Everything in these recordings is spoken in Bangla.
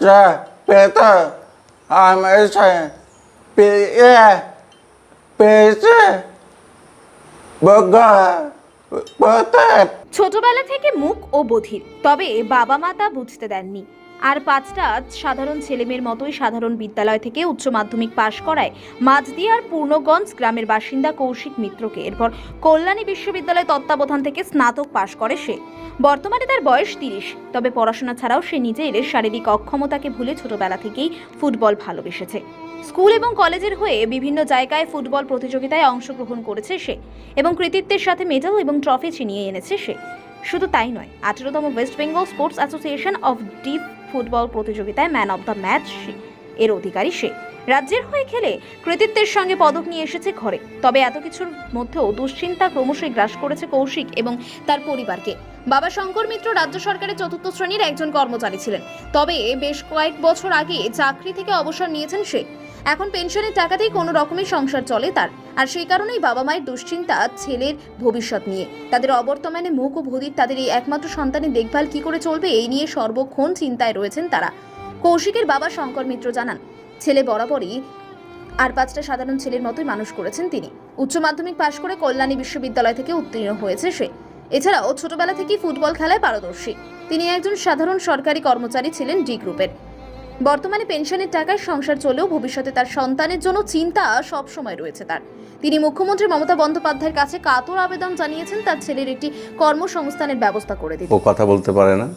cha Peter Amazon Pierre Peter Burger Butter ছোটবেলা থেকে মুখ ও বধির তবে বাবা মা তা বুঝতে দেননি আর পাঁচটা সাধারণ ছেলেমেয়ের মতোই সাধারণ বিদ্যালয় থেকে উচ্চ মাধ্যমিক পাশ করায় মাঝদিয়ার পূর্ণগঞ্জ গ্রামের বাসিন্দা কৌশিক মিত্রকে। এরপর কল্যাণী বিশ্ববিদ্যালয় তত্ত্বাবধান থেকে স্নাতক পাশ করে সে। বর্তমানে তার বয়স তিরিশ, তবে পড়াশোনা ছাড়াও সে নিজের শারীরিক অক্ষমতাকে ভুলে ছোটবেলা থেকেই ফুটবল ভালোবেসেছে। স্কুল এবং কলেজের হয়ে বিভিন্ন জায়গায় ফুটবল প্রতিযোগিতায় অংশগ্রহণ করেছে সে এবং কৃতিত্বের সাথে মেডেল এবং ট্রফি ছিনিয়ে এনেছে সে। শুধু তাই নয়, আঠেরোতম West Bengal sports association of deaf football প্রতিযোগিতায় ম্যান অব দ্য ম্যাচ এর অধিকারী সে। রাজ্যের হয়ে খেলে কৃতিত্বের সঙ্গে পদক নিয়ে এসেছে ঘরে। তবে এত কিছুর মধ্যেও দুশ্চিন্তা ক্রমশই গ্রাস করেছে কৌশিক এবং তার পরিবারকে। বাবা শঙ্কর মিত্র রাজ্য সরকারের চতুর্থ শ্রেণির একজন কর্মচারী ছিলেন। তবে বেশ কয়েক বছর আগে চাকরি থেকে অবসর নিয়েছেন সে। এখন পেনশনের টাকাতেই কোনো রকমের সংসার চলে তার। আর সেই কারণেই বাবা মায়ের দুশ্চিন্তা ছেলের ভবিষ্যৎ নিয়ে। তাদের অবর্তমানে মুখ ও ভূদির তাদের এই একমাত্র সন্তানের দেখভাল কি করে চলবে এই নিয়ে সর্বক্ষণ চিন্তায় রয়েছেন তারা। কৌশিকের বাবা শঙ্কর মিত্র জানান, ছেলে বরাবরই আর পাঁচটা সাধারণ ছেলের মতোই মানুষ করেছেন তিনি। উচ্চ মাধ্যমিক পাশ করে কল্যাণী বিশ্ববিদ্যালয় থেকে উত্তীর্ণ হয়েছে সে। এছাড়াও ছোটবেলা থেকেই ফুটবল খেলায় পারদর্শী। তিনি একজন সাধারণ সরকারি কর্মচারী ছিলেন ডি গ্রুপের। বর্তমানে পেনশনের টাকায় সংসার চলেও ভবিষ্যতে তার সন্তানের জন্য চিন্তা সব সময় রয়েছে তার। তিনি মুখ্যমন্ত্রী মমতা বন্দ্যোপাধ্যায়ের কাছে কাতর আবেদন জানিয়েছেন, তার ছেলের একটি কর্মসংস্থানের ব্যবস্থা করে দিতে। ও কথা বলতে পারে না।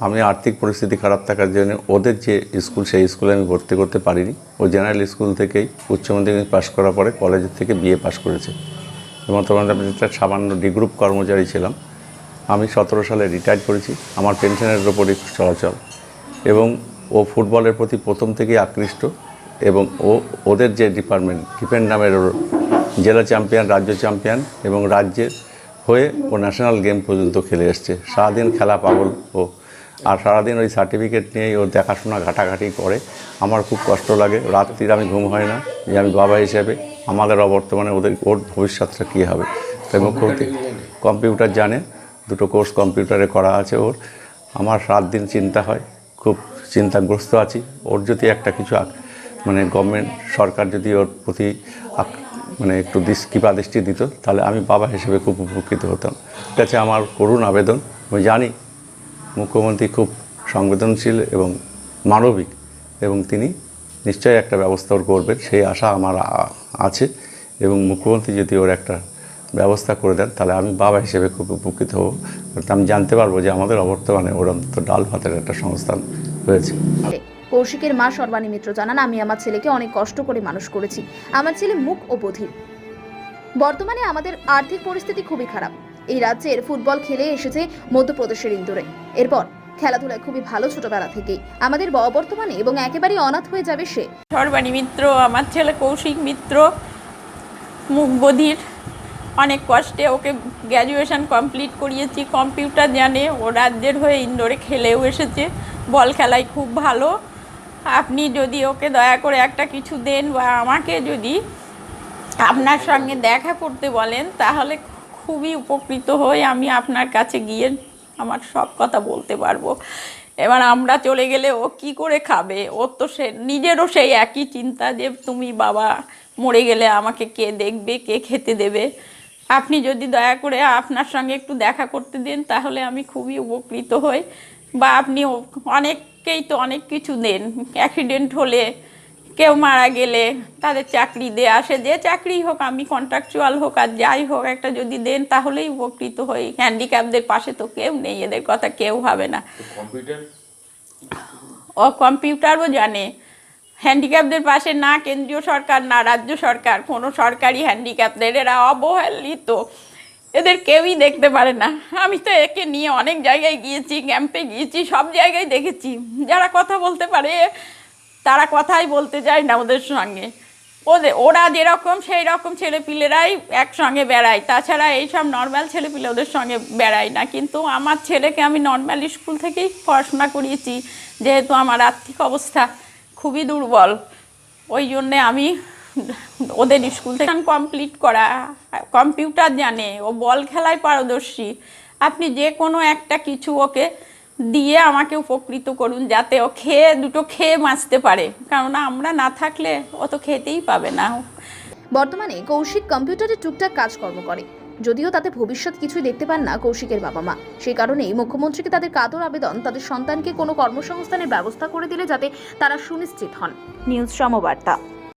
আমি আর্থিক পরিস্থিতি খারাপ থাকার জন্য ওদের যে স্কুল, সেই স্কুলে আমি ভর্তি করতে পারিনি। ও জেনারেল স্কুল থেকেই উচ্চ মাধ্যমিক পাশ করার পরে কলেজের থেকে বিএ পাশ করেছে। এবং আমি একটা সামান্য ডি গ্রুপ কর্মচারী ছিলাম। আমি সতেরো সালে রিটায়ার করেছি। আমার পেনশনের ওপরই চলাচল। এবং ও ফুটবলের প্রতি প্রথম থেকেই আকৃষ্ট এবং ও ওদের যে ডিপার্টমেন্ট ডিপেন্ড নামের ওর জেলা চ্যাম্পিয়ন রাজ্য চ্যাম্পিয়ন এবং রাজ্যের হয়ে ও ন্যাশনাল গেম পর্যন্ত খেলে এসছে। সারাদিন খেলা পাগল ও আর সারাদিন ওই সার্টিফিকেট নিয়েই ও দেখাশোনা ঘাটাঘাটি করে। আমার খুব কষ্ট লাগে রাত্রির আমি ঘুম হয় না যে আমি বাবা হিসেবে আমাদের অবর্তমানে ওদের ওর ভবিষ্যৎটা কী হবে? তাই মুখ্যমন্ত্রী কম্পিউটার জানে দুটো কোর্স কম্পিউটারে করা আছে ওর। আমার সাত দিন চিন্তা হয় খুব চিন্তাগ্রস্ত আছি। ওর যদি একটা কিছু মানে গভর্নমেন্ট সরকার যদি ওর প্রতি মানে একটু কৃপা দৃষ্টি দিত, তাহলে আমি বাবা হিসেবে খুব উপকৃত হতাম। ঠিক আছে, আমার করুণ আবেদন। আমি জানি মুখ্যমন্ত্রী খুব সংবেদনশীল এবং মানবিক এবং তিনি নিশ্চয়ই একটা ব্যবস্থা ওর করবেন, সেই আশা আমার আছে। এবং মুখ্যমন্ত্রী যদি ওর একটা ব্যবস্থা করে দেন তাহলে আমি বাবা হিসেবে খুব উপকৃত হব। আমি জানতে পারব যে আমাদের অবর্তমানে ওরম তো ডাল ভাতের একটা সংস্থান হয়েছে। কৌশিকের মা সর্বাণী মিত্র জানান আমি আমার ছেলেকে অনেক কষ্ট করে মানুষ করেছি। আমার ছেলে মুখ ও বধির। বর্তমানে আমাদের আর্থিক পরিস্থিতি খুবই খারাপ। এই রাজ্যের ফুটবল খেলে এসেছে মধ্যপ্রদেশের ইন্দোরে। এরপর খেলাধুলায় খুবই ভালো ছোটবেলা থেকেই। আমাদের বর্তমানে এবং একেবারেই অনাথ হয়ে যাবে সে। সর্বাণী মিত্র আমার ছেলে কৌশিক মিত্র মুখ বধির। অনেক কষ্টে ওকে গ্র্যাজুয়েশন কমপ্লিট করিয়েছি। কম্পিউটার জানে, ও রাজ্যের হয়ে ইন্দোরে খেলেও এসেছে। বল খেলায় খুব ভালো। আপনি যদি ওকে দয়া করে একটা কিছু দেন বা আমাকে যদি আপনার সঙ্গে দেখা করতে বলেন, তাহলে খুবই উপকৃত হই। আমি আপনার কাছে গিয়ে আমার সব কথা বলতে পারব। এবার আমরা চলে গেলে ও কি করে খাবে? ওর তো সে, নিজেরও সেই একই চিন্তা যে, তুমি বাবা মরে গেলে আমাকে কে দেখবে? কে খেতে দেবে? আপনি যদি দয়া করে আপনার সঙ্গে একটু দেখা করতে দেন তাহলে আমি খুবই উপকৃত হই। বা আপনি অনেককেই তো অনেক কিছু দেন। অ্যাক্সিডেন্ট হলে কেউ মারা গেলে তাদের চাকরি দিয়ে আসে। যে চাকরি হোক আমি কন্ট্রাকচুয়াল হোক আর যাই হোক একটা যদি দেন তাহলেই উপকৃত হই। হ্যান্ডিক্যাপদের পাশে তো কেউ নেই এদের কথা কেউ ভাবে না। ও কম্পিউটারও জানে। হ্যান্ডিক্যাপদের পাশে না কেন্দ্রীয় সরকার, না রাজ্য সরকার, কোনো সরকারি হ্যান্ডিক্যাপদের এরা অবহেলিত। এদের কেউই দেখতে পারে না। আমি তো একে নিয়ে অনেক জায়গায় গিয়েছি, ক্যাম্পে গিয়েছি, সব জায়গায় দেখেছি। যারা কথা বলতে পারে, তারা কথাই বলতে চায় না ওদের সঙ্গে। ওদের ওরা যেরকম সেই রকম ছেলেপিলেরাই একসঙ্গে বেড়ায়। তাছাড়া এইসব নর্মাল ছেলেপিলে ওদের সঙ্গে বেড়ায় না। কিন্তু আমার ছেলেকে আমি নর্মাল স্কুল থেকেই পড়াশোনা করিয়েছি, যেহেতু আমার আর্থিক অবস্থা খুবই দুর্বল। ওই জন্যে আমি ওদের স্কুল থেকে কমপ্লিট করা কম্পিউটার জানে, ও বল খেলায় পারদর্শী। আপনি যে কোনো একটা কিছু ওকে দিয়ে আমাকে উপকৃত করুন, যাতে ও খেয়ে, দুটো খেয়ে বাঁচতে পারে। কারণ আমরা না থাকলে ও তো খেতেই পাবে না। বর্তমানে কৌশিক কম্পিউটারে টুকটাক কাজকর্ম করে। যদিও তাতে ভবিষ্যৎ কিছুই দেখতে পান না কৌশিকের বাবা মা। সেই কারণেই মুখ্যমন্ত্রীকে তাদের কাতর আবেদন, তাদের সন্তানকে কোনো কর্মসংস্থানের ব্যবস্থা করে দিলে যাতে তারা সুনিশ্চিত হন। নিউজ সমবার্তা।